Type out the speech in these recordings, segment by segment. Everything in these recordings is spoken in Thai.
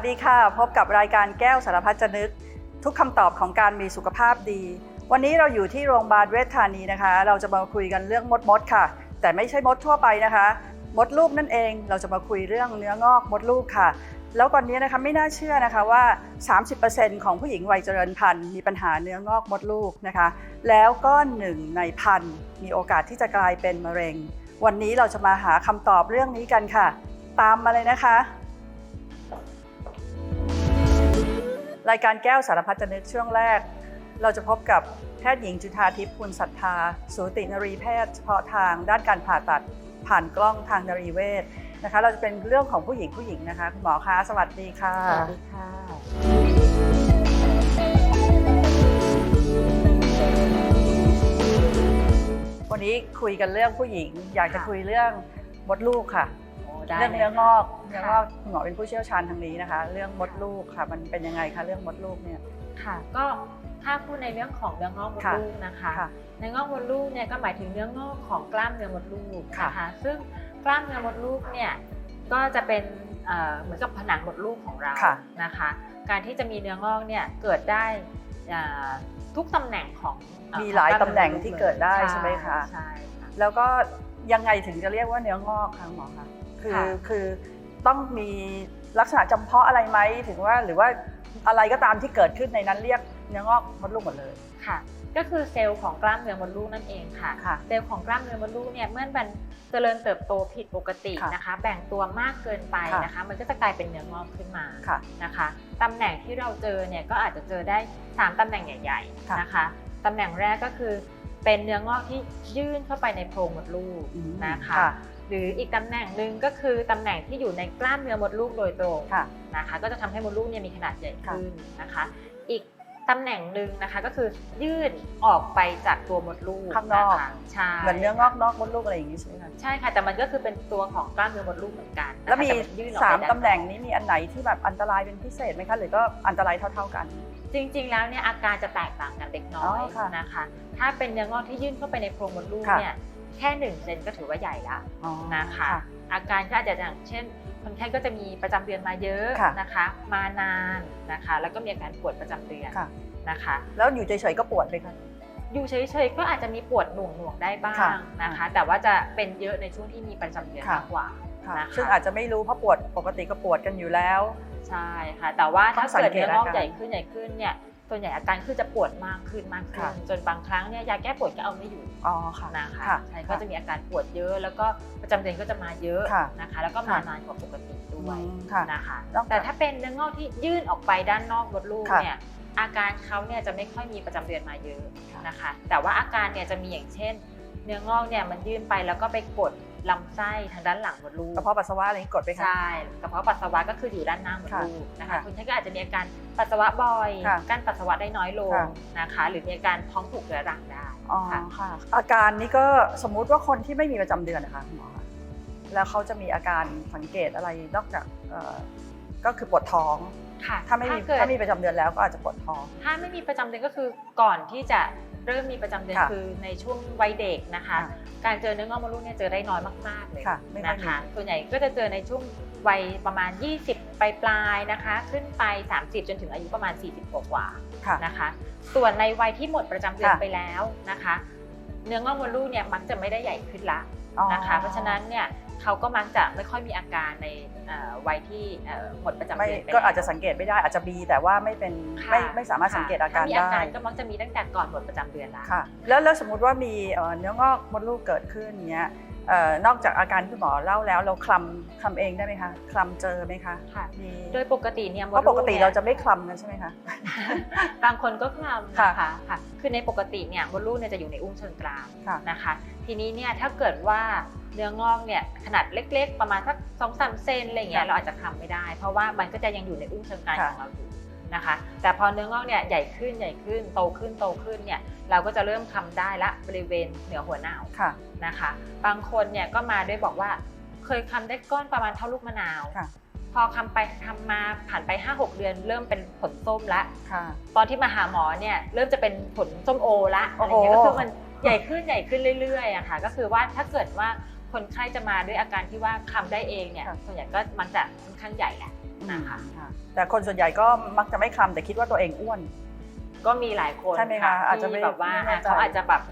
วัสดีค่ะ พบกับรายการแก้วสารพัดจะนึก ทุกคำตอบของการมีสุขภาพดี วันนี้เราอยู่ที่โรงพยาบาลเวชธานีนะคะ เราจะมาคุยกันเรื่องมดมดค่ะ แต่ไม่ใช่มดทั่วไปนะคะ มดลูกนั่นเองเราจะมาคุยเรื่องเนื้องอกมดลูกค่ะ แล้วตอนนี้นะคะไม่น่าเชื่อนะคะว่า 30%ของผู้หญิงวัยเจริญพันธุ์มีปัญหาเนื้องอกมดลูกนะคะ แล้วก็หนึ่งในพันมีโอกาสที่จะกลายเป็นมะเร็ง วันนี้เราจะมาหาคำตอบเรื่องนี้กันค่ะ ตามมาเลยนะคะ รายการแก้วสารพัดจะนึกช่วงแรก เราจะพบกับแพทย์หญิงจุธาทิพย์คุณศรัทธา สูตินรีแพทย์เฉพาะทางด้านการผ่าตัดผ่านกล้องทางนรีเวชนะคะ เราจะเป็นเรื่องของผู้หญิงผู้หญิงนะคะคุณหมอคะสวัสดีค่ะสวัสดีค่ะ วันนี้คุยกันเรื่องผู้หญิง อยากจะค่ะคุยเรื่องมดลูกค่ะโอ้ ได้เรื่องลยเนื้องอกค่ะเนื้องอกคุณหมอเป็นผู้เชี่ยวชาญทางนี้นะคะ เรื่องมดลูกค่ะ มันเป็นยังไงคะเรื่องมดลูกเนี่ยค่ะ ก็ถ้าพูดในเรื่องของเนื้องอกมดค่ะลูกนะคะค่ะเนื้องอกมดลูกเนี่ยก็หมายถึงเนื้องอกของกล้ามเนื้อมดลูกค่ะนะคะซึ่งกล้ามเนื้อมดลูกเนี่ยก็จะเป็นเอ่อเหมือนกับผนังมดลูกของเราค่ะนะคะ การที่จะมีเนื้องอกเนี่ยเกิดได้เอ่อทุกตำแหน่งของเอ่อมีหลายของกตำแหน่งมดลูที่เกิดได้ใช่ไหมคะใช่ค่ะแล้วก็ยังไงถึงจะเรียกว่าเนื้องอกคะหมอคะ คือค่ะคือต้องมีลักษณะจำเพาะอะไรไหมถึงว่าหรือว่าอะไรก็ตามที่เกิดขึ้นในนั้นเรียกเนื้องอกมดลูกหมดเลย ค่ะ ก็คือเซลล์ของกล้ามเนื้อมดลูกนั่นเองค่ะ ค่ะ เซลล์ของกล้ามเนื้อมดลูกเนี่ยเมื่อมันเจริญเติบโตผิดปกติค่ะนะคะ แบ่งตัวมากเกินไปค่ะนะคะ มันก็จะกลายเป็นเนื้องอกขึ้นมาค่ะนะคะตำแหน่งที่เราเจอเนี่ยก็อาจจะเจอได้ 3ตำแหน่งใหญ่ค่ะ ๆนะคะตำแหน่งแรกก็คือเป็นเนื้องอกที่ยื่นเข้าไปในโพรงมดลูกอืมนะคะค่ะ หรืออีกตำแหน่งหนึ่งก็คือตำแหน่งที่อยู่ในกล้ามเนื้อมดลูกโดยตรงค่ะนะคะ ก็จะทำให้มดลูกเนี่ยมีขนาดใหญ่ค่ะขึ้นนะคะ อีกตำแหน่งหนึ่งนะคะก็คือยื่นออกไปจากตัวมดลูกข้างนอกะคะใช่เหมือนเนื้องอกนอกมดลูกอะไรอย่างนี้ใช่ไหมคะใช่ค่ะแต่มันก็คือเป็นตัวของกล้ามเนื้อมดลูกเหมือนกันนะคะแล้วมีต่นยื่นออกสามไปด้นตำแหน่งนี้มีอันไหนที่แบบอันตรายเป็นพิเศษไหมคะหรือก็อันตรายเท่า ๆกัน จริง ๆ แล้วเนี่ยอาการจะแตกต่างกันเล็กน้อยอ๋อค่ะนะคะ ถ้าเป็นเนื้องอกที่ยื่นเข้าไปในโพรงมดลูกค่ะเนี่ย แค่หนึ่งเซนก็ถือว่าใหญ่ละอ๋อนะคะอาการก็อาจจะอย่างเช่น คนไข้ก็จะมีประจำเดือนมาเยอะค่ะนะคะ มานานนะคะ แล้วก็มีอาการปวดประจำเดือนค่ะนะคะ แล้วอยู่เฉยๆก็ปวดไหมคะอยู่เฉยๆก็อาจจะมีปวดหน่วงหน่วงๆได้บ้าค่ะงนะคะ แต่ว่าจะเป็นเยอะในช่วงที่มีประจำเดือนค่ะมากกว่าค่ะนะคะซึ่งอาจจะไม่รู้เพราะปวดปกติก็ปวดกันอยู่แล้ว ใช่ค่ะ แต่ว่าต้ถ้าองสังเกิดเกตเนื้องอกอาการใหญ่ขึ้นใหญ่ขึ้นเนี่ย ส่วนใหญ่อาการคือจะปวดมากขึ้นมากขึ้นค่ะจนบางครั้งเนี่ยยาแก้ปวดก็เอาไม่อยู่อ๋อค่ะนะคะค่ะใช่ก็จะมีอาการปวดเยอะ แล้วก็ประจำเดือนก็จะมาเยอะค่ะนะคะ แล้วก็มาค่ะนานกว่าปกติด้วยอืมค่ะนะคะนอกจากแต่ถ้าเป็นเนื้องอกที่ยื่นออกไปด้านนอกมดลูกค่ะเนี่ยอาการเขาเนี่ยจะไม่ค่อยมีประจำเดือนมาเยอะค่ะนะคะ แต่ว่าอาการเนี่ยจะมีอย่างเช่น เนื้องอกเนี่ยมันยื่นไปแล้วก็ไปกด ลำไส้ทางด้านหลังมดลูกกระเพาะปัสสาวะอะไรนี้กดไปค่ะ ใช่กระเพาะปัสสาวะก็คืออยู่ด้านหน้ามดค่ะลูกนะคะค่ะคุณท่านก็อาจจะมีอาการปัสสาวะบ่อยค่ะกั้นปัสสาวะได้น้อยลงค่ะ นะคะ หรือมีอาการท้องผูกเรื้อรังได้อ๋อค่ะ ค่ะ อาการนี้ก็สมมุติว่าคนที่ไม่มีประจำเดือนนะคะคุณหมอคะแล้วเขาจะมีอาการสังเกตอะไรนอกจากเอ่อก็คือปวดท้อง ค่ะถ้าไม่มีเกิด ถ้ามีประจำเดือนแล้วก็อาจจะปวดท้อง ถ้าไม่มีประจำเดือนก็คือก่อนที่จะ เริ่มมีประจำเดือนค่ะคือในช่วงวัยเด็กนะคะ ค่ะการเจอเนื้องอกมดลูกเนี่ยเจอได้น้อยมากๆเลยค่ะไม่ค่อยมีนะคะส่วนใหญ่ก็จะเจอในช่วงวัยประมาณ 20ปลายปลายๆนะคะ ขึ้นไป 30 จนถึงอายุประมาณ 40 กว่ากว่าๆค่ะนะคะ ส่วนในวัยที่หมดประจำเดือนค่ะ ไปแล้วนะคะ เนื้องอกมดลูกเนี่ยมักจะไม่ได้ใหญ่ขึ้นละอ๋อนะคะเพราะฉะนั้นเนี่ย เขาก็มักจะไม่ค่อยมีอาการในเอ่อวัยที่เอ่อหมดประจำไม่เดือนไปก็อาจแล้วจะสังเกตไม่ได้อาจจะมีแต่ว่าไม่เป็นค่ะไม่ไม่สามารถสังเกตอาการถ้มีได้อาการก็มักจะมีตั้งแต่ก่อนหมดประจำเดือนแล้วค่ะแล้วแล้วสมมุติว่ามีเอ่อเนื้องอกมดลูกเกิดขึ้นเนี้ยเอ่อ นอกจากอาการที่คุณหมอเล่าแล้ว เราคลำคลำเองได้ไหมคะคลำเจอไหมคะค่ะมีโดยปกติเนี่ยมเพดราะลูปกตินี่ยเราจะไม่คลำกันใช่ไหมคะบางคนก็คลำค่ะนะคะค่ะคือในปกติเนี่ยมดลูกเนี่ยจะอยู่ในอุ้งเชิงกรานค่ะนะคะ ทีนี้เนี่ยถ้าเกิดว่าเนื้องอกเนี่ยขนาดเล็ก ๆ ประมาณสักสองสามเซนอะไรอย่างเงี้ยค่ะเราอาจจะคลำไม่ได้ เพราะว่ามันก็จะยังอยู่ในอุ้งเชิงกรานค่ะของเราอยู่ นะคะ แต่พอเนื้องอกเนี่ยใหญ่ขึ้นใหญ่ขึ้นโตขึ้นโตขึ้นเนี่ยเราก็จะเริ่มคลำได้ละบริเวณเหนือหัวหนาวค่ะนะคะ บางคนเนี่ยก็มาด้วยบอกว่า เคยคลำได้ก้อนประมาณเท่าลูกมะนาวค่ะพอคำไปทำมาผ่านไป 5-6 เดือน เริ่มเป็นผลส้มละค่ะตอนที่มาหาหมอเนี่ยเริ่มจะเป็นผลส้มโอละโอ้อะไรโหเงี้ยก็คือมันใหญ่ขึ้นใหญ่ขึ้นเรื่อยๆอะค่ะ ก็คือว่าถ้าเกิดว่าคนไข้จะมาด้วยอาการที่ว่าคลำได้เองเนี่ยส่วนใหญ่ก็มักจะค่อนข้างใหญ่แหละ นะคะค่ะแต่คนส่วนใหญ่ก็มักจะไม่คลำแต่คิดว่าตัวเองอ้วน ก็มีหลายคนใช่ไหมคะอาจจะไม่ที่แบบว่าไม่แน่ใจเขาอาจจะแบบ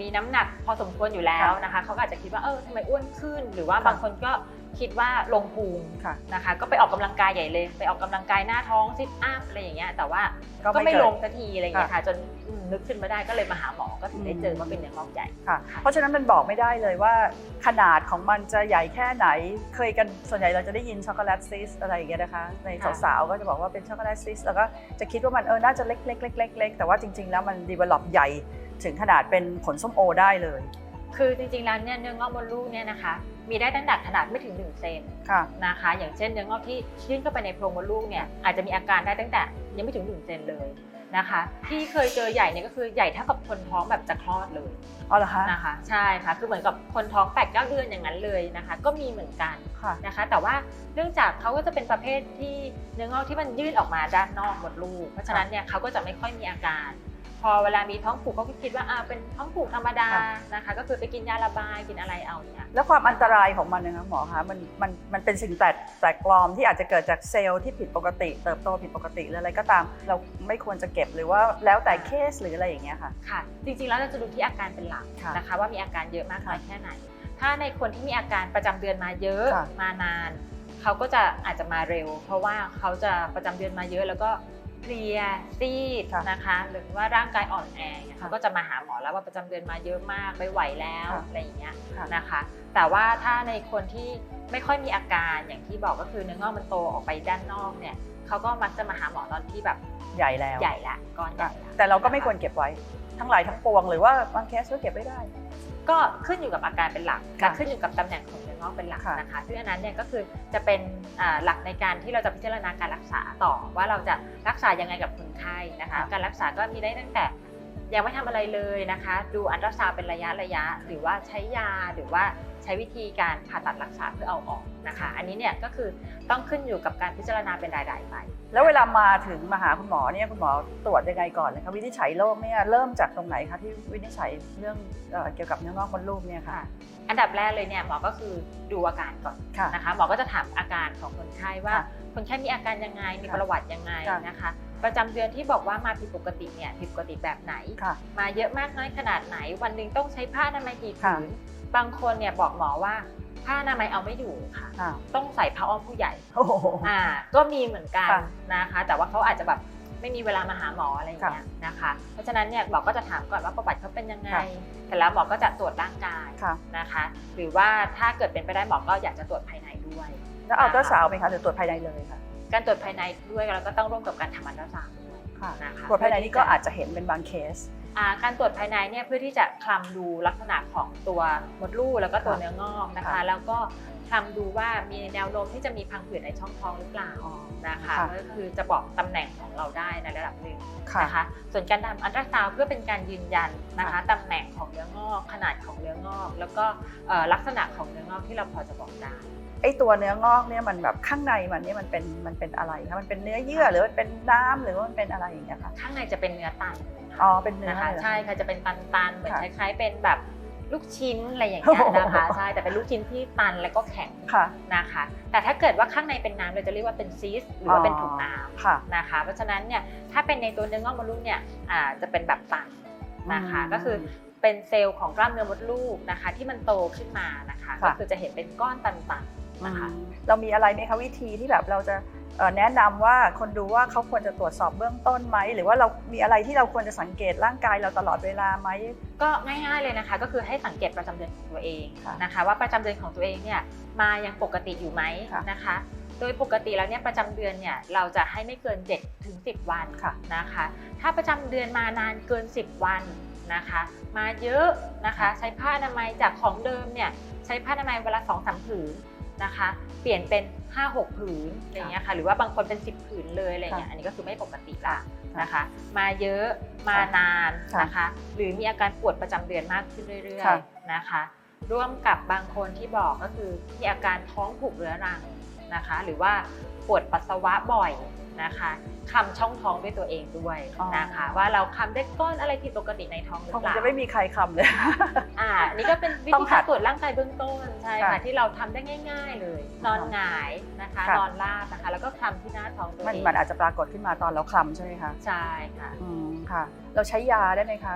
มีน้ำหนักพอสมควรอยู่แล้วค่ะนะคะเขาก็อาจจะคิดว่าเออทำไมอ้วนขึ้น หรือว่าค่ะบางคนก็คิดว่าลงพุงค่ะนะคะ ก็ไปออกกำลังกายใหญ่เลย ไปออกกำลังกายหน้าท้องซิทอัพอะไรอย่างเงี้ยแต่ว่าก็ก็ไม่ไม่เกิดลงสักทีอะไรอย่างเงี้ยค่ะค่ะจนอืม นึกขึ้นมาได้ก็เลยมาหาหมอก็ถึงได้เจอว่าเป็นเนื้องอกใหญ่ค่ะ เพราะฉะนั้นมันบอกไม่ได้เลยว่า ขนาดของมันจะใหญ่แค่ไหน เคยกันส่วนใหญ่เราจะได้ยินช็อกโกแลตซิสอะไรอย่างเงี้ยนะคะ ในค่ะสาวๆก็จะบอกว่าเป็นช็อกโกแลตซิสแล้วก็จะคิดว่ามันเออน่าจะเล็กๆๆๆๆแต่ว่าจริง ๆ แล้วมันดีเวล็อปใหญ่ถึงขนาดเป็นผลส้มโอได้เลย คือจริงๆแล้วเนี่ยเนื้องอกมดลูกเนี่ยนะคะ มีได้ตั้งแต่ขนาดไม่ถึง1เซนค่ะนะคะ อย่างเช่นเนื้องอกที่ยื่นเข้าไปในโพรงมดลูกเนี่ยอาจจะมีอาการได้ตั้งแต่ยังไม่ถึง1เซนเลย นะคะ ที่เคยเจอใหญ่เนี่ยก็คือใหญ่เท่ากับคนท้องแบบจะคลอดเลยอ๋อเหรอคะนะคะ ใช่ค่ะคือเหมือนกับคนท้อง8ปดเเดือนอย่างนั้นเลยนะคะ ก็มีเหมือนกันค่ะนะคะ แต่ว่าเนื่องจากเขาก็จะเป็นประเภทที่เนื้องอกที่มันยื่นออกมาด้านนอกมดลูก เพราะฉะนั้นเนี่ยเขาก็จะไม่ค่อยมีอาการ พอเวลามีท้องผูกเขาก็คิดว่าอ่าเป็นท้องผูกธรรมดาค่ะนะคะ ก็คือไปกินยาระบายกินอะไรเอาเนี่ยแล้วความอันตรายของมันนะคะหมอคะมันมันมันเป็นสิ่งแปลกแปลกปลอมที่อาจจะเกิดจากเซลล์ที่ผิดปกติ เติบโตผิดปกติหรืออะไรก็ตาม เราไม่ควรจะเก็บหรือว่าแล้วแต่เคสหรืออะไรอย่างเงี้ยค่ะค่ะ จริงๆแล้วเราจะดูที่อาการเป็นหลักค่ะนะคะ ว่ามีอาการเยอะมากน้อยแค่ไหน ถ้าในคนที่มีอาการประจำเดือนมาเยอะค่ะมานานเขาก็จะอาจจะมาเร็ว เพราะว่าเขาจะประจำเดือนมาเยอะแล้วก็ เพลียซีดค่ะนะคะ หรือว่าร่างกายอ่อนแอเนี่ยค่ะเขาก็จะมาหาหมอแล้วว่าประจำเดือนมาเยอะมากไม่ไหวแล้วค่ะอะไรอย่างเงี้ยค่ะนะคะ แต่ว่าถ้าในคนที่ไม่ค่อยมีอาการอย่างที่บอกก็คือเนื้องอกมันโตออกไปด้านนอกเนี่ยเขาก็มักจะมาหาหมอตอนที่แบบใหญ่แล้วใหญ่ละก้อนใหญ่ค่ะละแต่เราก็ไม่ควรเก็บไว้ทั้งหลายทั้งปวงหรือว่าบางเคสก็เก็บไม่ได้ ก็ขึ้นอยู่กับอาการเป็นหลักค่ะและขึ้นอยู่กับตำแหน่งของเนื้อ งอกเป็นหลักค่ะนะคะซึ่งอันนั้นเนี่ยก็คือจะเป็นอ่าหลักในการที่เราจะพิจารณาการรักษาต่อว่าเราจะรักษายังไงกับคนไข้นะคะ การรักษาก็มีได้ตั้งแต่ยังไม่ทำอะไรเลยนะคะ ดูอันตราซาวด์เป็นระยะระยะ หรือว่าใช้ยาหรือว่า ใช้วิธีการผ่าตัดรักษาเพื่อเอาออกนะคะ อันนี้เนี่ยก็คือต้องขึ้นอยู่กับการพิจารณาเป็นรายๆไป แล้วเวลามาถึงมาหาคุณหมอเนี่ยคุณหมอตรวจยังไงก่อนเลยคะวินิจฉัยโรคเนี่ยเริ่มจากตรงไหนคะที่วินิจฉัยเรื่องเอ่อเกี่ยวกับเนื้องอกมดลูกเนี่ยค่ะค่ะ อันดับแรกเลยเนี่ยหมอก็คือดูอาการก่อนค่ะนะคะหมอก็จะถามอาการของคนไข้ว่าค่ะคนไข้มีอาการยังไงมีค่ะประวัติยังไงค่ะนะคะประจำเดือนที่บอกว่ามาผิดปกติเนี่ยผิดปกติแบบไหนค่ะมาเยอะมากน้อยขนาดไหน วันหนึ่งต้องใช้ผ้าอนามัยกี่ค่ะผืน บางคนเนี่ยบอกหมอว่าผ้าอนามัยเอาไม่อยู่ค่ะค่ะต้องใส่ผ้าอ้อมผู้ใหญ่โอ้โห อ่าก็มีเหมือนกันค่ะนะคะ แต่ว่าเขาอาจจะแบบไม่มีเวลามาหาหมออะไรอย่างเงี้ยนะคะ เพราะฉะนั้นเนี่ยหมอก็จะถามก่อนว่าประวัติเขาเป็นยังไงค่ะ เสร็จแล้วหมอก็จะตรวจร่างกายค่ะ นะคะ หรือว่าถ้าเกิดเป็นไปได้หมอก็อยากจะตรวจภายในด้วย แล้วเอาตัวสาวไหมคะหรือตรวจภายในเลยค่ะ การตรวจภายในด้วยแล้วก็ต้องร่วมกับการทำอันตราซาวด์ด้วยค่ะ นะคะตรวจภายในนี่ก็อาจจะเห็นเป็นบางเคสอ่า การตรวจภายในเนี่ยเพื่อที่จะคลำดูลักษณะของตัวมดลูกแล้วก็ตัวค่ะเนื้องอกนะคะค่ะแล้วก็คลำดูว่ามีแนวโน้มที่จะมีพังผืดในช่องท้องหรือเปล่าอ๋อนะคะค่ะก็คือจะบอกตำแหน่งของเราได้ในระดับหนึ่งค่ะนะคะส่วนการทำอันตราซาวด์เพื่อเป็นการยืนยันนะคะค่ะตำแหน่งของเนื้องอกขนาดของเนื้องอก แล้วก็เอ่อลักษณะของเนื้องอกที่เราพอจะบอกได้ไอตัวเนื้องอกเนี่ยมันแบบข้างในมันเนี่ยมันเป็นมันเป็นอะไรคะมันเป็นเนื้อเยื่อหรือมันเป็นน้ำหรือว่ามันเป็นอะไรอย่างเงี้ยค่ะข้างในจะเป็นเนื้อตันเลยค่ะอ๋อเป็นเนื้อนะคะเหรอใช่ค่ะจะเป็นตันๆเหมือนค่ะคล้ายๆ เป็นแบบลูกชิ้นอะไรอย่างเงี้ยโอ้โหนะคะใช่แต่เป็นลูกชิ้นที่ตันแล้วก็แข็งค่ะนะคะ แต่ถ้าเกิดว่าข้างในเป็นน้ำเราจะเรียกว่าเป็นซีสต์หรือว่าเป็นถุงน้ำค่ะนะคะ เพราะฉะนั้นเนี่ยถ้าเป็นในตัวเนื้องอกมดลูกเนี่ยอ่าจะเป็นแบบตันนะคะอืมก็คือเป็นเซลล์ของกล้ามเนื้อมดลูกนะคะ ที่มันโตขึ้นมานะคะค่ะก็คือจะเห็นเป็นก้อนตันๆ นะคะเรามีอะไรไหมคะวิธีที่แบบเราจะเอ่อแนะนำว่าคนดูว่าเขาควรจะตรวจสอบเบื้องต้นไหม หรือว่าเรามีอะไรที่เราควรจะสังเกตร่างกายเราตลอดเวลาไหม ก็ง่ายๆเลยนะคะ ก็คือให้สังเกตประจำเดือนของตัวเองค่ะนะคะว่าประจำเดือนของตัวเองเนี่ยมายังปกติอยู่ไหมค่ะนะคะ โดยปกติแล้วเนี่ยประจำเดือนเนี่ยเราจะให้ไม่เกิน7ถึง10 วันค่ะนะคะ ถ้าประจำเดือนมานานเกิน 10 วันนะคะ มาเยอะนะคะ ใช้ผ้าอนามัยจากของเดิมเนี่ยใช้ผ้าอนามัยเวลา2-3สามผืน นะคะ เปลี่ยนเป็น 5-6 ผืนอะไรอย่างเงี้ยค่ะหรือว่าบางคนเป็น 10 ผืนเลยอะไรอย่างเงี้ยอันนี้ก็คือไม่ปกติละนะคะ มาเยอะมานานค่ะนะคะ หรือมีอาการปวดประจำเดือนมากขึ้นเรื่อยค่ะๆนะคะ ร่วมกับบางคนที่บอกก็คือมีอาการท้องผูกเรื้อรังนะคะ หรือว่าปวดปัสสาวะบ่อย นะคะคำช่องท้องด้วยตัวเองด้วยอ๋อนะคะ ว่าเราคำได้ก้อนอะไรผิดปกติในท้องหรือคงเปล่าจะไม่มีใครคำเลยอ่าอันนี่ก็เป็นวิต้อธีงหัการดตรวจร่างกายเบื้องต้นใช่ค่ะค่ะที่เราทำได้ง่าย ๆ เลย นอนหงายนะคะค่ะนอนราบนะคะ แล้วก็คลำที่หน้าท้องตัวมันเองมันอาจจะปรากฏขึ้นมาตอนเราคลำใช่ไหมคะใช่ค่ะอืมค่ะ เราใช้ยาได้ไหมคะ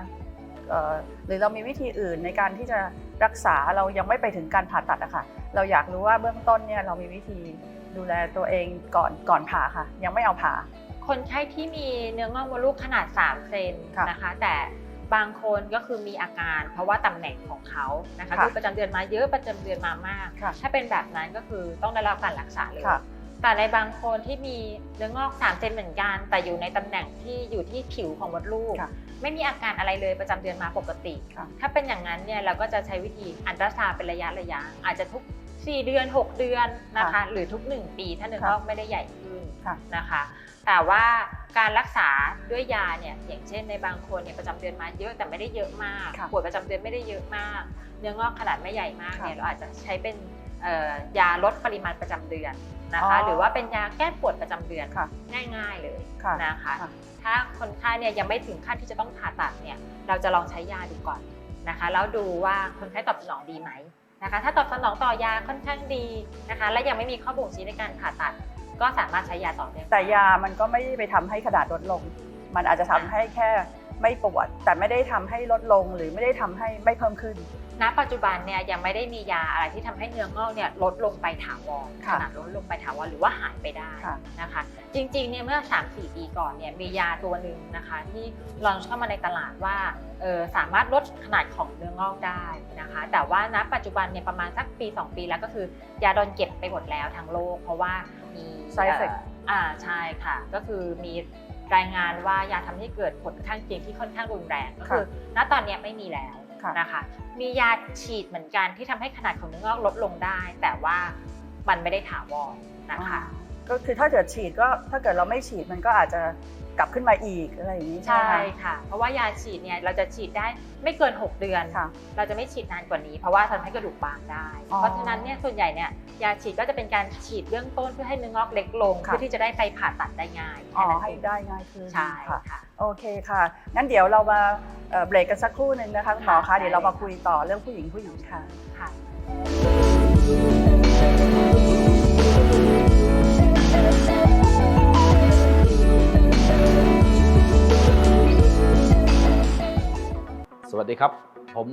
เอ่อหรือเรามีวิธีอื่นในการที่จะรักษาเรายังไม่ไปถึงการผ่าตัดอะค่ะ เราอยากรู้ว่าเบื้องต้นเนี่ยเรามีวิธี ดูแลตัวเองก่อนก่อนผ่าค่ะ ยังไม่เอาผ่า คนไข้ที่มีเนื้องอกมดลูกขนาด 3 เซนค่ะนะคะ แต่บางคนก็คือมีอาการ เพราะว่าตำแหน่งของเขานะคะค่ะคือประจำเดือนมาเยอะประจำเดือนมามากค่ะถ้าเป็นแบบนั้นก็คือต้องได้รับการรักษาเลยค่ะแต่ในบางคนที่มีเนื้องอก3เซนเหมือนกัน แต่อยู่ในตำแหน่งที่อยู่ที่ผิวของมดลูกค่ะไม่มีอาการอะไรเลยประจำเดือนมาปกติค่ะถ้าเป็นอย่างนั้นเนี่ยเราก็จะใช้วิธีอันตราซาวด์เป็นระยะระยะอาจจะทุก 4 เดือน 6 เดือนนะคะค่ะหรือทุก 1 ปีถ้าเนื้อค่ะงอกไม่ได้ใหญ่ขึ้นค่ะนะคะ แต่ว่าการรักษาด้วยยาเนี่ยอย่างเช่นในบางคนเนี่ยประจำเดือนมาเยอะแต่ไม่ได้เยอะมากค่ะปวดประจำเดือนไม่ได้เยอะมาก เนื้องอกขนาดไม่ใหญ่มากเนี่ยค่ะเราอาจจะใช้เป็นเอ่อยาลดปริมาณประจำเดือนนะคะอ๋อหรือว่าเป็นยาแก้ปวดประจำเดือนค่ะง่ายๆเลยค่ะนะคะค่ะถ้าคนไข้เนี่ยยังไม่ถึงขั้นที่จะต้องผ่าตัดเนี่ยเราจะลองใช้ยาดูก่อนนะคะ แล้วดูว่าคนไข้ตอบสนองดีไหม นะคะ ถ้าตอบสนองต่อยาค่อนข้างดีนะคะ และยังไม่มีข้อบ่งชี้ในการผ่าตัด ก็สามารถใช้ยาต่อเนื่องแต่ยามันก็ไม่ได้ไปทำให้ขนาดลดลง มันอาจจะทำให้แค่ไม่ปวด แต่ไม่ได้ทำให้ลดลงหรือไม่ได้ทำให้ไม่เพิ่มขึ้น ณปัจจุบันเนี่ยยังไม่ได้มียาอะไรที่ทำให้เนื้องอกเนี่ยลดลงไปถาวรขค่ะนาดลดลงไปถาวรหรือว่าหายไปได้ค่ะนะคะ จริงๆเนี่ยเมื่อ 3-4 ปีก่อนเนี่ยมียาตัวหนึ่งนะคะ ที่ลอนเข้ามาในตลาดว่าเออสามารถลดขนาดของเนื้องอกได้นะคะ แต่ว่าณปัจจุบันเนี่ยประมาณสักปี 2 ปีแล้วก็คือยาโดนเก็บไปหมดแล้วทั้งโลก เพราะว่ามี Side effect เอ่ออ่าใช่ค่ะ ก็คือมีรายงานว่ายาทำให้เกิดผลข้างเคียงที่ค่อนข้างรุนแรงก็คือ ณตอนเนี้ยไม่มีแล้วค่ะ นะคะ มียาฉีดเหมือนกันที่ทำให้ขนาดของเนื้องอกลดลงได้ แต่ว่ามันไม่ได้ถาวรนะคะ ก็คือถ้าเกิดฉีดก็ถ้าเกิดเราไม่ฉีดมันก็อาจจะ กลับขึ้นมาอีกอะไรอย่างนี้ใช่ใช่ไหมคะค่ะ เพราะว่ายาฉีดเนี่ยเราจะฉีดได้ไม่เกิน 6 เดือน ค่ะ เราจะไม่ฉีดนานกว่านี้ เพราะว่าทำให้กระดูกบางได้ อ๋อเพราะฉะนั้นเนี่ยส่วนใหญ่เนี่ยยาฉีดก็จะเป็นการฉีดเบื้องต้นเพื่อให้เนื้องอกเล็กลงค่ะ เพื่อที่จะได้ไปผ่าตัดได้ง่ายอ๋อแค่นั้นให้เองได้ง่ายขึ้นใช่ค่ะ ค่ะ โอเคค่ะ งั้นเดี๋ยวเรามาเอ่อเบรกกันสักครู่หนึ่งนะคะคุณหมอค่ะคะเดี๋ยวเรามาคุยต่อเรื่องผู้หญิงผู้หญิงค่ะ ค่ะ สวัสดีครับ ผม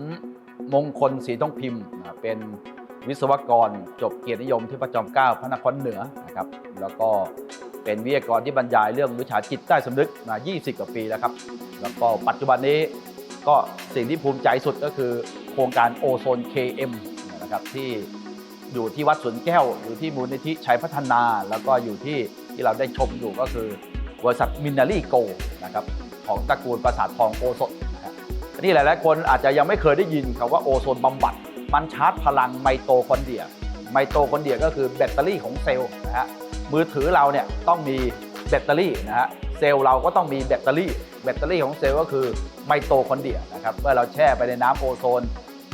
มงคลศรีต้องพิมพ์ เป็นวิศวกรจบเกียรตินิยมที่พระจอมเกล้าพระนครเหนือนะครับแล้วก็เป็นวิทยากรที่บรรยายเรื่องวิชาจิตใต้สำนึกมา 20 กว่าปีแล้วครับ แล้วก็ปัจจุบันนี้ก็สิ่งที่ภูมิใจสุดก็คือ โครงการโอโซน KM นะครับที่อยู่ที่วัดสวนแก้ว อยู่ที่มูลนิธิชัยพัฒนา แล้วก็อยู่ที่ที่เราได้ชมอยู่ก็คือบริษัทมินนารีโกนะครับของตระกูลประสาททองโอสถ นะครับอันนี้หลายๆ คนอาจจะยังไม่เคยได้ยินคำว่าโอโซนบำบัด มันชาร์จพลังไมโตคอนเดรีย ไมโตคอนเดรียก็คือแบตเตอรี่ของเซลล์นะฮะ มือถือเราเนี่ยต้องมีแบตเตอรี่นะฮะ เซลล์เราก็ต้องมีแบตเตอรี่ แบตเตอรี่ของเซลล์ก็คือไมโตคอนเดรียนะครับ เมื่อเราแช่ไปในน้ำโอโซน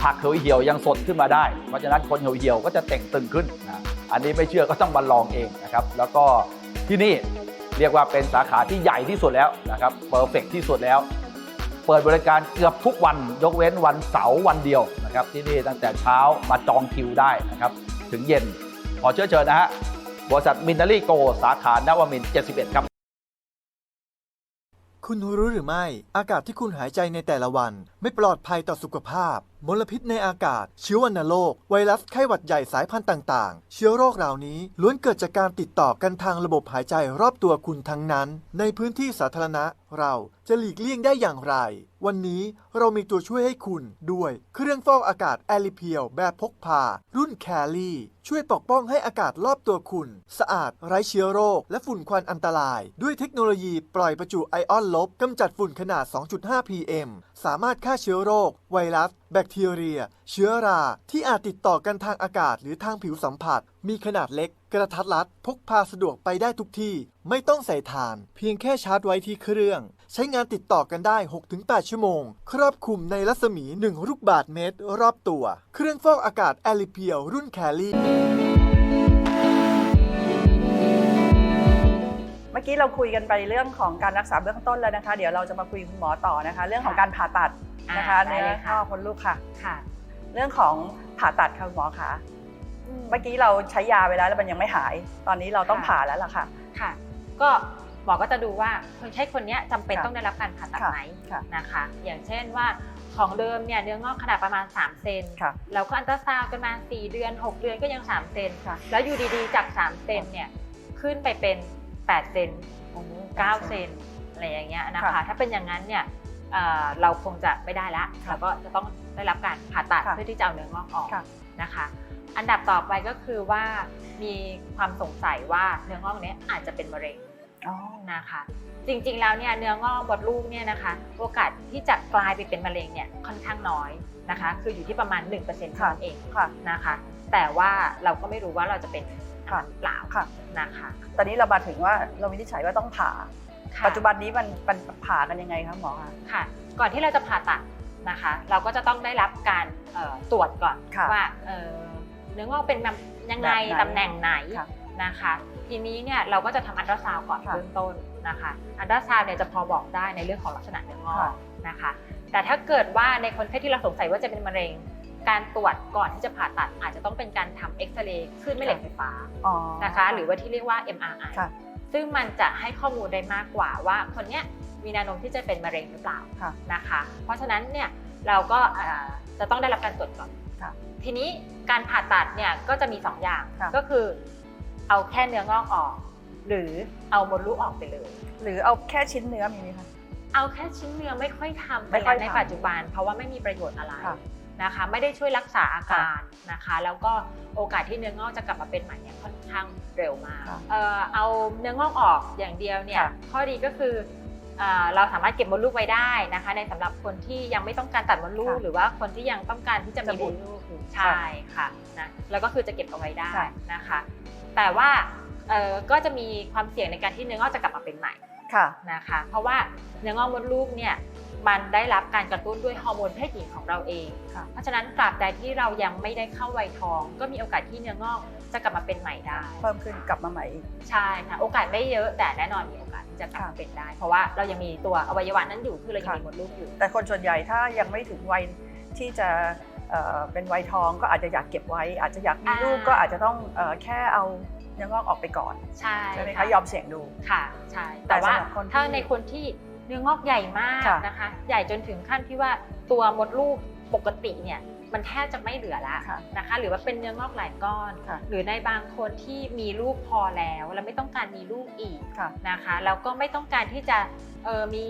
ผักเหี่ยวๆยังสดขึ้นมาได้ เพราะฉะนั้นคนเหี่ยวๆก็จะเต่งตึงขึ้นนะ อันนี้ไม่เชื่อก็ต้องมาลองเองนะครับ แล้วก็ที่นี่เรียกว่าเป็นสาขาที่ใหญ่ที่สุดแล้วนะครับเพอร์เฟกที่สุดแล้ว เปิดบริการเกือบทุกวันยกเว้นวันเสาร์วันเดียวนะครับที่นี่ตั้งแต่เช้ามาจองคิวได้นะครับถึงเย็น ขอเชิญเชิญนะฮะบริษัทมินนารีโกสาขานวมิน 71 ครับคุณรู้หรือไม่ อากาศที่คุณหายใจในแต่ละวัน ไม่ปลอดภัยต่อสุขภาพ มลพิษในอากาศ เชื้อวัณโรค ไวรัสไข้หวัดใหญ่สายพันธุ์ต่างๆ เชื้อโรคเหล่านี้ล้วนเกิดจากการติดต่อกันทางระบบหายใจรอบตัวคุณทั้งนั้น ในพื้นที่สาธารณะ เราจะหลีกเลี่ยงได้อย่างไร วันนี้เรามีตัวช่วยให้คุณด้วย เครื่องฟอกอากาศแอลิเพียวแบบพกพา รุ่นแคลรี่ ช่วยปกป้องให้อากาศรอบตัวคุณ สะอาดไร้เชื้อโรค และฝุ่นควันอันตราย ด้วยเทคโนโลยีปล่อยประจุไอออนลบกำจัดฝุ่นขนาด 2.5 pm สามารถฆ่าเชื้อโรค ไวรัส แบคทีเรีย เชื้อรา ที่อาจติดต่อกันทางอากาศหรือทางผิวสัมผัส มีขนาดเล็ก กระทัดรัด พกพาสะดวกไปได้ทุกที่ ไม่ต้องใส่ถ่าน เพียงแค่ชาร์จไว้ที่เครื่อง ใช้งานติดต่อกันได้ 6-8 ชั่วโมง ครอบคลุมในรัศมี 1 ลูกบาทเมตร รอบตัว เครื่องฟอกอากาศแอลิเพียวรุ่นแคลรี่ ออกี้เราคุยกันไปเรื่องของการรักษาเบื้องต้นแล้วนะคะ เดี๋ยวเราจะมาคุยกับคุณหมอต่อนะคะ เรื่องของการผ่าตัดนะคะอ่าได้เนื้เลอยค่ะข้อคนลูกค่ะค่ะ เรื่องของผ่าตัดค่ะคุณหมอคะเมื่อกี้เราใช้ยาไปแล้วแล้วมันยังไม่หาย ตอนนี้เราต้องค่ะผ่าแล้วล่ะค่ะ ค่ะ ก็หมอก็จะดูว่าคนไข้คนเนี้ยจำเป็นค่ะต้องได้รับการผ่าตัดค่ะไหมค่ะนะคะ อย่างเช่นว่าของเดิมเนี่ยเนื้องอกขนาดประมาณ 3 เซนค่ะเราก็อันตราซาวด์กันมา 4 เดือน 6 เดือนก็ยัง 3 เซนค่ะแล้วอยู่ดีๆจาก 3 เซนเนี่ยขึ้นไปเป็น 8 เซน9 เซนอะไรอย่างเงี้ยนะคะค่ะถ้าเป็นอย่างนั้นเนี่ยเอ่อเราคงจะไม่ได้ละค่ะเราก็จะต้องได้รับการผ่าตัดค่ะเพื่อที่จะเอาเนื้องอกออกค่ะนะคะ อันดับต่อไปก็คือว่ามีความสงสัยว่าเนื้องอกเนี้ยอาจจะเป็นมะเร็งอ๋อนะคะ จริงๆแล้วเนี่ยเนื้องอกมดลูกเนี่ยนะคะ โอกาสที่จะกลายไปเป็นมะเร็งเนี่ยค่อนข้างน้อยนะคะ คืออยู่ที่ประมาณ 1%เท่านั้นเองค่ะนะคะ แต่ว่าเราก็ไม่รู้ว่าเราจะเป็น ค่ะหรือเปล่าค่ะนะคะ ตอนนี้เรามาถึงว่าเราวินิจฉัยว่าต้องผ่า ค่ะปัจจุบันนี้มันมันผ่ากันยังไงคะหมอคะ ค่ะ ก่อนที่เราจะผ่าตัดนะคะ เราก็จะต้องได้รับการเอ่อตรวจก่อนค่ะว่าเอ่อเนื้องอกเป็นแบบยังไงแบบไหน ตำแหน่งไหนค่ะ นะคะ ทีนี้เนี่ยเราก็จะทำอันตราซาวด์ก่อนค่ะเบื้องต้นนะคะอันตราซาวด์เนี่ยจะพอบอกได้ในเรื่องของลักษณะเนื้องอค่ะ กนะคะ แต่ถ้าเกิดว่าในคนไข้ที่เราสงสัยว่าจะเป็นมะเร็ง การตรวจก่อนที่จะผ่าตัดอาจจะต้องเป็นการทำเอ็กซเรย์คลื่นแม่เหล็กไฟฟ้าอ๋อนะคะ หรือว่าที่เรียกว่า MRI ค่ะซึ่งมันจะให้ข้อมูลได้มากกว่าว่าคนเนี้ยมีแนวโน้มที่จะเป็นมะเร็งหรือเปล่าค่ะนะคะ เพราะฉะนั้นเนี่ยเราก็อ่าจะต้องได้รับการตรวจก่อนค่ะทีนี้การผ่าตัดเนี่ยก็จะมี 2 อย่างค่ะก็คือเอาแค่เนื้องอกออก หรือเอามดลูกออกไปเลย หรือเอาแค่ชิ้นเนื้อมีไหมคะเอาแค่ชิ้นเนื้อไม่ค่อยทำไปไม่ค่อแล้ยวในทำปัจจุบัน เพราะว่าไม่มีประโยชน์อะไรค่ะ นะคะ ไม่ได้ช่วยรักษาอาการนะคะ แล้วก็โอกาสที่เนื้องอกจะกลับมาเป็นใหม่เนี่ยค่อนข้างเร็วมากค่ะเอ่อเอาเนื้องอกออกอย่างเดียวเนี่ยค่ะข้อดีก็คือเอ่อเราสามารถเก็บมดลูกไว้ได้นะคะ ในสำหรับคนที่ยังไม่ต้องการตัดมดลูกค่ะหรือว่าคนที่ยังต้องการที่จะมีจะบุบุตตรรลูกอยู่ใช่ค่ะนะแล้วก็คือจะเก็บเอาไว้ได้นะคะ แต่ว่าเอ่อก็จะมีความเสี่ยงในการที่เนื้องอกจะกลับมาเป็นใหม่ค่ะนะคะ เพราะว่าเนื้องอกมดลูกเนี่ย มันได้รับการกระตุ้นด้วยฮอร์โมนเพศหญิงของเราเองค่ะเพราะฉะนั้นตราบใดที่เรายังไม่ได้เข้าวัยทอง ก็มีโอกาสที่เนื้องอกจะกลับมาเป็นใหม่ได้ เพิ่มขึ้นกลับมาใหม่อีกใช่ค่ะโอกาสไม่เยอะแต่แน่นอนมีโอกาสที่จะกลับมาค่ะเป็นได้ เพราะว่าเรายังมีตัวอวัยวะนั้นอยู่คือเรายังค่ะมีมดลูกอยู่ แต่คนส่วนใหญ่ถ้ายังไม่ถึงวัยที่จะเอ่อเป็นวัยทองก็อาจจะอยากเก็บไว้ อาจจะอยากมีอ่าลูกก็อาจจะต้องเอ่อแค่เอาเนื้องอกออกไปก่อนใช่ใช่ไหมคะยอมเสี่ยงดูค่ะใช่แต่แต่ว่าสำหรับคนที่ถ้าในคนที่ เนื้องอกใหญ่มากค่ะนะคะ ใหญ่จนถึงขั้นที่ว่าตัวมดลูกปกติเนี่ย มันแทบจะไม่เหลือละค่ะนะคะ หรือว่าเป็นเนื้องอกหลายก้อนค่ะหรือในบางคนที่มีลูกพอแล้วแล้วไม่ต้องการมีลูกอีกค่ะนะคะแล้วก็ไม่ต้องการที่จะเออมี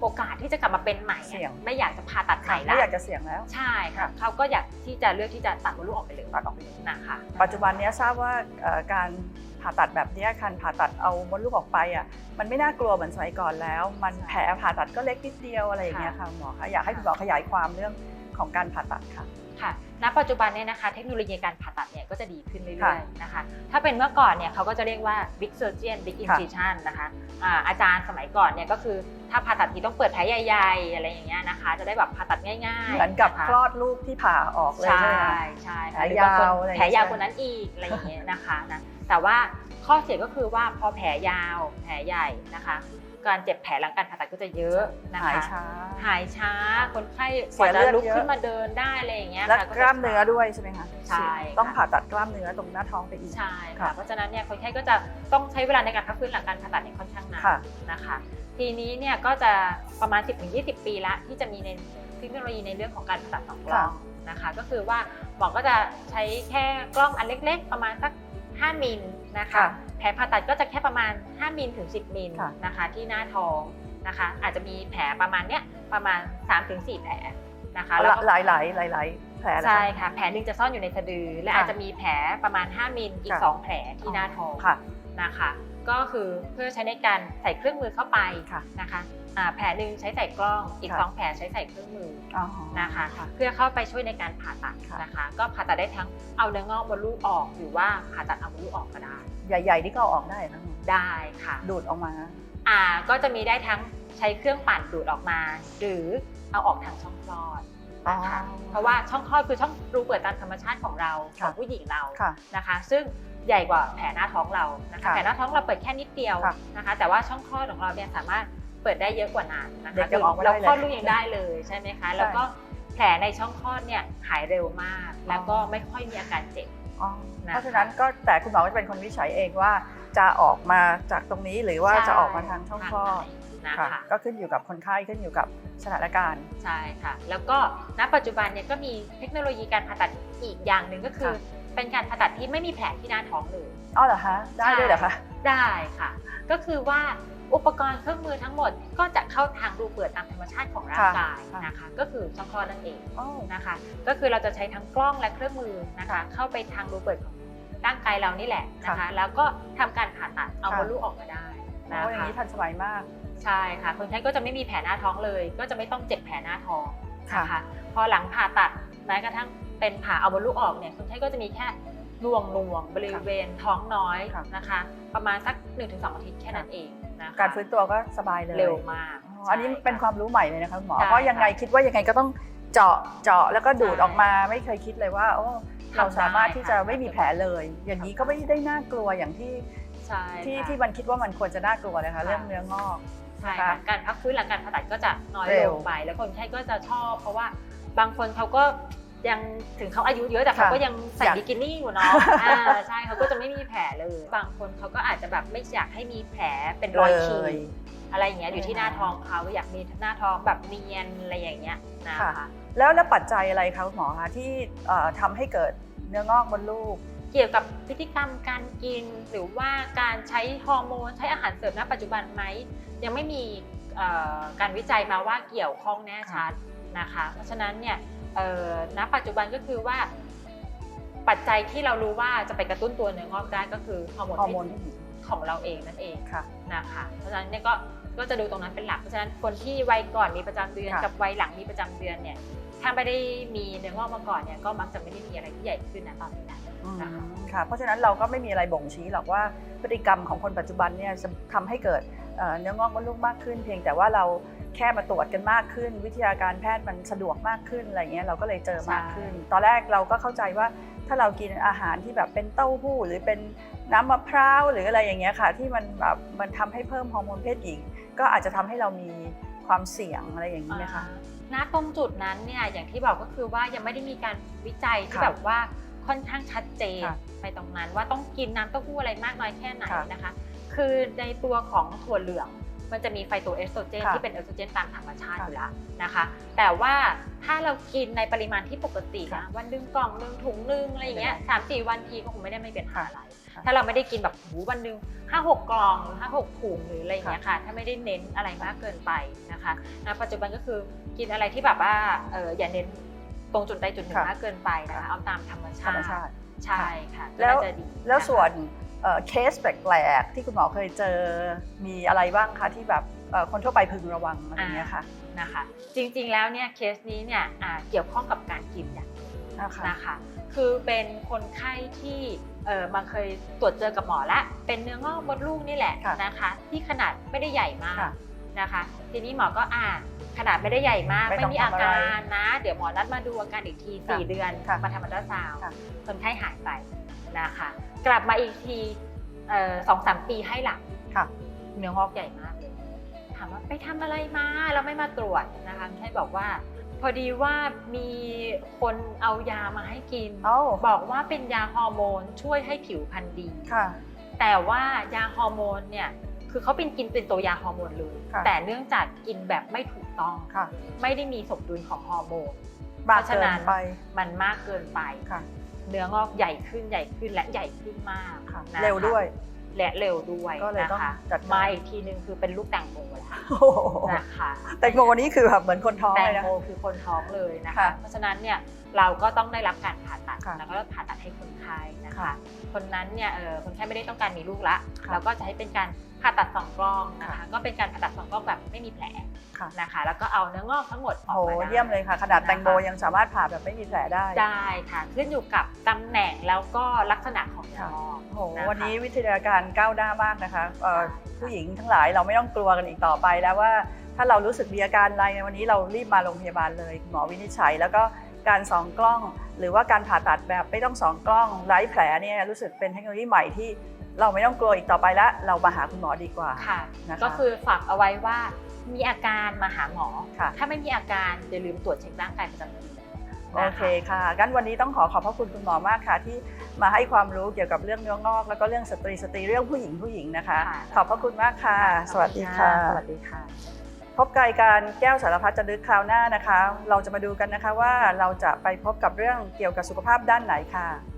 โอกาสที่จะกลับมาเป็นใหม่เสี่ยงไม่อยากจะผ่าตัดใหม่ไม่ละอยากจะเสี่ยงแล้ว ใช่ค่ะเขาก็อยากที่จะเลือกที่จะตัดมดลูกออกไปเลยตัดออกไปเลยนะคะปัจจุบันเนี้ยทราบว่าเอ่อการผ่าตัดแบบเนี้ยการผ่าตัดเอามดลูกออกไปอะมันไม่น่ากลัวเหมือนสมัยก่อนแล้ว มันแผลผ่าตัดก็เล็กนิดเดียวอะไรอย่างเงี้ยค่ะหมอคะอยากให้คุณหมอขยายความเรื่อง ของการผ่าตัดค่ะค่ะ ณ ปัจจุบันเนี่ยนะคะ เทคโนโลยีการผ่าตัดเนี่ยก็จะดีขึ้นเรื่ค่ะอยๆนะคะ ถ้าเป็นเมื่อก่อนเนี่ยเขาก็จะเรียกว่า big surgeon big ค่ะ incision นะคะอ่าอาจารย์สมัยก่อนเนี่ยก็คือถ้าผ่าตัดทีต้องเปิดแผลใหญ่ๆอะไรอย่างเงี้ยนะคะ จะได้แบบผ่าตัดง่ายๆ เหมือนกับะคะคลอดลูกที่ผ่าออกเลยใช่ใช่ไหมคะใช่แผลค่ะหรือบางคนยาวอะไรอย่างเงี้ยแผลยาวกว่านั้นอีกอะไรอย่างเงี้ยนะคะนะแต่ว่าข้อเสียก็คือว่าพอแผลยาวแผลใหญ่นะคะ การเจ็บแผลหลังการผ่าตัดก็จะเยอะนะคะหายช้าหายช้าคนไข้เสีกว่ายเลืจะอดลุกเยอะขึ้นมาเดินได้อะไรอย่างเงี้ยและค่ะกล้ามเนื้อด้วยใช่ไหมคะใช่ค่ะต้องผ่าตัดกล้ามเนื้อตรงหน้าท้องไปอีกใช่ค่ะค่ะเพราะฉะนั้นเนี่ยคนไข้ก็จะต้องใช้เวลาในการพักฟื้นหลังการผ่าตัดเนี่ยค่อนข้างนานค่ะนะคะทีนี้เนี่ยก็จะประมาณ 10-20 ปีละที่จะมีในเทคโนโลยีในเรื่องของการผ่าตัดสองกล้องนะคะ ก็คือว่าหมอก็จะใช้แค่กล้องอันเล็ก ๆ ประมาณสัก 5 มิล นะคะค่ะแผลผ่าตัดก็จะแค่ประมาณ 5มิลถึง 10มิลค่ะนะคะที่หน้าท้องนะคะ อาจจะมีแผลประมาณเนี้ยประมาณ 3-4 แผลนะคะแล้วก็หลายหลายหลายหลายๆแผลนะคะใช่ค่ะ แผลหนึ่งจะซ่อนอยู่ในสะดือ และค่ะอาจจะมีแผลประมาณ 5มิลอีกค่ะ2แผลที่หน้าท้องค่ะนะคะ ก็คือเพื่อใช้ในการใส่เครื่องมือเข้าไปค่ะนะคะอ่า แผลหนึ่งใช้ใส่กล้อง อีกค่ะ2แผลใช้ใส่เครื่องมืออ๋อนะคะค่ะเพื่อเข้าไปช่วยในการผ่าตัดค่ะนะคะ ก็ผ่าตัดได้ทั้งเอาเนื้องอกมดลูกออก หรือว่าผ่าตัดเอามดลูกออกก็ได้ ใหญ่ๆนี่ก็เอาออกได้นะได้ค่ะ ดูดออกมา อ่าก็จะมีได้ทั้งใช้เครื่องปั่นดูดออกมา หรือเอาออกทางช่องคลอดนะคะอ๋อเพราะว่าช่องคลอดคือช่องรูเปิดตามธรรมชาติของเราขค่ะองผู้หญิงเราค่ะนะคะ ซึ่งใหญ่กว่าแผลหน้าท้องเรานะคะค่ะแผลหน้าท้องเราเปิดแค่นิดเดียวค่ะนะคะ แต่ว่าช่องคลอดของเราเนี่ยสามารถ เปิดได้เยอะกว่านั้นนะเด็คะกยังออกไม่ได้เราเลย คลอดลูกยังได้เลยใช่ไหมคะ แล้วก็แผลในช่องคลอดเนี่ยหายเร็วมาก แล้วก็ไม่ค่อยมีอาการเจ็บ อ๋อนะคะเพราะฉะนั้นก็แต่คุณหมอก็จะเป็นคนวิจัยเองว่า จะออกมาจากตรงนี้หรือว่าจะออกมาทางช่องคลอดนะค่ะคะก็ขึ้นอยู่กับคนไข้ขึ้นอยู่กับสถานการณ์ ใช่ค่ะ แล้วก็ณปัจจุบันเนี่ยก็มีเทคโนโลยีการผ่าตัดอีกอย่างหนึ่งก็คือ ค่ะ เป็นการผ่าตัดที่ไม่มีแผลที่หน้าท้องเลย อ๋อเหรอคะได้ด้วยเหรอคะ ได้ค่ะ ก็คือว่า อุปกรณ์เครื่องมือทั้งหมดก็จะเข้าทางรูเปิดตามธรรมชาติของร่างกายค่ะนะคะก็คือช่องคลอดนั่นเองอ๋อนะคะก็คือเราจะใช้ทั้งกล้องและเครื่องมือนะคะเข้าไปทางรูเปิดของร่างกายเรานี่แหละนะคะค่ะแล้วก็ทำการผ่าตัดเอาค่ะมดลูกออกมาได้โอ้นะอย่างคะนี้ทันสมัยมากใช่ค่ะคนไข้ก็จะไม่มีแผลหน้าท้องเลย ก็จะไม่ต้องเจ็บแผลหน้าท้องค่ะนะคะพอหลังผ่าตัดแม้กระทั่งเป็นผ่าเอามดลูกออกเนี่ยคนไข้ก็จะมีแค่ หน่วงหน่วงๆบริเวณท้องน้อยค่ะนะคะ ประมาณสัก 1-2 อาทิตย์แค่นั้นเองนะคะการฟื้นตัวก็สบายเลยเร็วมากอ๋ออันนี้เป็นความรู้ใหม่เลยนะคะคุณหมอใช่เพราะยังไงคิดว่ายังไงก็ต้องเจาะเจาะแล้วก็ดูดใช่ออกมาไม่เคยคิดเลยว่า โอ้เราสามารถที่จะทำได้ค่ะไม่มีแผลเลย อย่างนี้ก็ไม่ได้น่ากลัวอย่างที่ใช่ที่ค่ะที่มันคิดว่ามันควรจะน่ากลัวนะคะค่ะเรื่องเนื้องอกใช่นะค่ะคะการพักฟื้นหลังการผ่าตัดก็จะน้อยเร็ลวงไป แล้วคนไข้ก็จะชอบ เพราะว่าบางคนเขาก็ ยังถึงเขาอายุเยอะแต่เขาค่ะก็ยังใส่อยากบิกินี่อยู่เนาะอ่าใช่เขาก็จะไม่มีแผลเลย บางคนเขาก็อาจจะแบบไม่อยากให้มีแผลเป็นรอยขีเลยดอะไรอย่างเงี้ยอยู่ที่หน้าท้องเขาอยากมีหน้าท้องแบบเนียนอะไรอย่างเงี้ยนะคะค่ะแล้วแล้วปัจจัยอะไรคะคุณหมอคะที่เอ่อทำให้เกิดเนื้องอกบนลูก เกี่ยวกับพฤติกรรมการกินหรือว่าการใช้ฮอร์โมนใช้อาหารเสริมณปัจจุบันไหมยังไม่มีเอ่อการวิจัยมาว่าเกี่ยวข้องแน่ชัดนะคะ เพราะฉะนั้นเนี่ยเอ่อ ณปัจจุบันก็คือว่า ปัจจัยที่เรารู้ว่าจะไปกระตุ้นตัวเนื้องอกได้ก็คือฮอร์โมนฮอร์โมนเพศหญิงของเราเองนั่นเองค่ะนะคะเพราะฉะนั้นเนี่ยก็ก็จะดูตรงนั้นเป็นหลักเพราะฉะนั้นคนที่วัยก่อนมีประจำเดือนค่ะกับวัยหลังมีประจำเดือนเนี่ยถ้าไม่ได้มีเนื้องอกมาก่อนเนี่ยก็มักจะไม่ได้มีอะไรที่ใหญ่ขึ้นนะตอนนี้นะอืมนะคะค่ะเพราะฉะนั้นเราก็ไม่มีอะไรบ่งชี้หรอกว่าพฤติกรรมของคนปัจจุบันเนี่ยจะทำให้เกิดเอ่อเนื้องอกมดลูกมากขึ้น เพียงแต่ว่าเรา แค่มาตรวจกันมากขึ้น วิทยาการแพทย์มันสะดวกมากขึ้นอะไรเงี้ยเราก็เลยเจอมากขึ้น ตอนแรกเราก็เข้าใจว่าถ้าเรากินอาหารที่แบบเป็นเต้าหู้ หรือเป็นน้ำมะพร้าวหรืออะไรอย่างเงี้ยค่ะ ที่มันแบบมันทำให้เพิ่มฮอร์โมนเพศหญิง ก็อาจจะทำให้เรามีความเสี่ยงอะไรอย่างนี้ไหมคะณตรงจุดนั้นเนี่ยอย่างที่บอกก็คือว่ายังไม่ได้มีการวิจัยที่ค่ะแบบว่าค่อนข้างชัดเจนค่ะไปตรงนั้นว่าต้องกินน้ำเต้าหู้อะไรมากน้อยแค่ไหนค่ะนะคะ คือในตัวของถั่วเหลือง มันจะมีไฟโตเอสโตรเจนค่ะที่เป็นเอสโตรเจนตามธรรมชาติค่ะอยู่แล้วนะคะ แต่ว่าถ้าเรากินในปริมาณที่ปกติค่ะนะวันหนึงกล่องหนึงถุงหนึงอะไรอย่างเงี้ยไม่เป็นไรสามสี่วันทีก็คงไม่ได้ไม่เป็นปัญหาค่ะอะไรค่ะถ้าเราไม่ได้กินแบบหูวันหนึงห้าหกกล่องหรือห้าหกถุงหรืออะไรอย่างเงี้ยค่ะ ถ้าไม่ได้เน้นอะไรมากเกินไปนะคะณปัจจุบันก็คือกินอะไรที่แบบว่าเอออย่าเน้นตรงจุดใดจุดหนึ่งค่ะมากเกินไปนะคะค่ะเอาตามธรรมธรชารมติชาติใช่ค่ะแล้วก็น่าจะดีแล้วนะคะส่วน เอ่อเคสแปลกๆที่คุณหมอเคยเจอมีอะไรบ้างคะที่แบบเอ่อคนทั่วไปพึงระวังอะไรอย่างเงี้ยค่ะนะคะ จริงๆแล้วเนี่ยเคสนี้เนี่ยอ่าเกี่ยวข้องกับการกินอย่างหนึ่งนะคะนะคะคือเป็นคนไข้ที่เออมาเคยตรวจเจอกับหมอแล้วเป็นเนื้องอกมดลูกนี่แหละค่ะนะคะ ที่ขนาดไม่ได้ใหญ่มากค่ะนะคะ ทีนี้หมอก็อ่าขนาดไม่ได้ใหญ่มาก ไม่ไม่ต้องมีทำอาอะไรการนะ เดี๋ยวหมอนัดมาดูอาการอีกทีค่ะ4เดือนค่ะมาทำอัลตราซาวด์ค่ะคนไข้หายไปนะคะ กลับมาอีกทีเอ่อสองสามปีให้หลังค่ะเนื้องอกใหญ่มากเลยถามว่าไปทำอะไรมาแล้วไม่มาตรวจนะคะแค่บอกว่า พอดีว่ามีคนเอายามาให้กินเอ้าบอกว่าเป็นยาฮอร์โมนช่วยให้ผิวพรรณดีค่ะ แต่ว่ายาฮอร์โมนเนี่ยคือเขาเป็นกินเป็นตัวยาฮอร์โมนเลยค่ะแต่เนื่องจากกินแบบไม่ถูกต้องค่ะไม่ได้มีสมดุลของฮอร์โมนมากเพราะฉะเกินั้นนไปมันมากเกินไปค่ะ เนื้องอกใหญ่ขึ้นใหญ่ขึ้นและใหญ่ขึ้นมากค่ะนะคะเร็วด้วย และเร็วด้วยก็เลยนะต้องคะจัดการ มาอีกทีนึงคือเป็นลูกแตงโมแล้วโอ้โหนะคะแตงโมนี้คือแบบเหมือนคนท้องแตเลงยนะโมคือคนท้องเลยนะคะ ค่ะ เพราะฉะนั้นเนี่ย เราก็ต้องได้รับการผ่าตัดค่ะแล้วก็ผ่าตัดให้คนไข้นะคะค่ะคนนั้นเนี่ยเออคนไข้ไม่ได้ต้องการมีลูกละค่ะเราก็จะให้เป็นการผ่าตัดสองกล้องนะค่ะคะก็เป็นการผ่าตัดสองกล้องแบบไม่มีแผลค่ะนะคะ แล้วก็เอาเนื้องอกทั้งหมดอโอ้อกโหมาได้เยี่ยมเลยค่ะขนาดแตงโมนะคะยังสามารถผ่าแบบไม่มีแผลได้ได้ค่ะขึ้นอยู่กับตำแหน่งแล้วก็ลักษณะของเนื้องอกโอ้โหนะคะวันนี้วิทยาการก้าวหน้ามากนะคะเอ่อผู้หญิงทั้งหลายเราไม่ต้องกลัวกันอีกต่อไปแล้วว่า ถ้าเรารู้สึกมีอาการอะไรในวันนี้เรารีบมาโรงพยาบาลเลยคุณหมอวินิจฉัยแล้วก็ การส่องกล้อง หรือว่าการผ่าตัดแบบไม่ต้องส่องกล้องไร้แผลเนี่ยรู้สึกเป็นเทคโนโลยีใหม่ที่เราไม่ต้องกลัวอีกต่อไปแล้วเรามาหาคุณหมอดีกว่าค่ะนะคะก็คือฝากเอาไว้ว่ามีอาการมาหาหมอค่ะถ้าไม่มีอาการอย่าลืมตรวจเช็คร่างกายประจำเดือนโอเคค่ะงั้นวันนี้ต้องขอขอบพระคุณคุณหมอมากค่ะ ที่มาให้ความรู้เกี่ยวกับเรื่องเนื้องอก แล้วก็เรื่องสตรีสตรีเรื่องผู้หญิงผู้หญิงนะคะค่ะขอบพระคุณมากค่ะ สวัสดีค่ะ สวัสดีค่ะ พบรายการแก้วสารพัดจะนึกคราวหน้านะคะ เราจะมาดูกันนะคะว่าเราจะไปพบกับเรื่องเกี่ยวกับสุขภาพด้านไหนค่ะ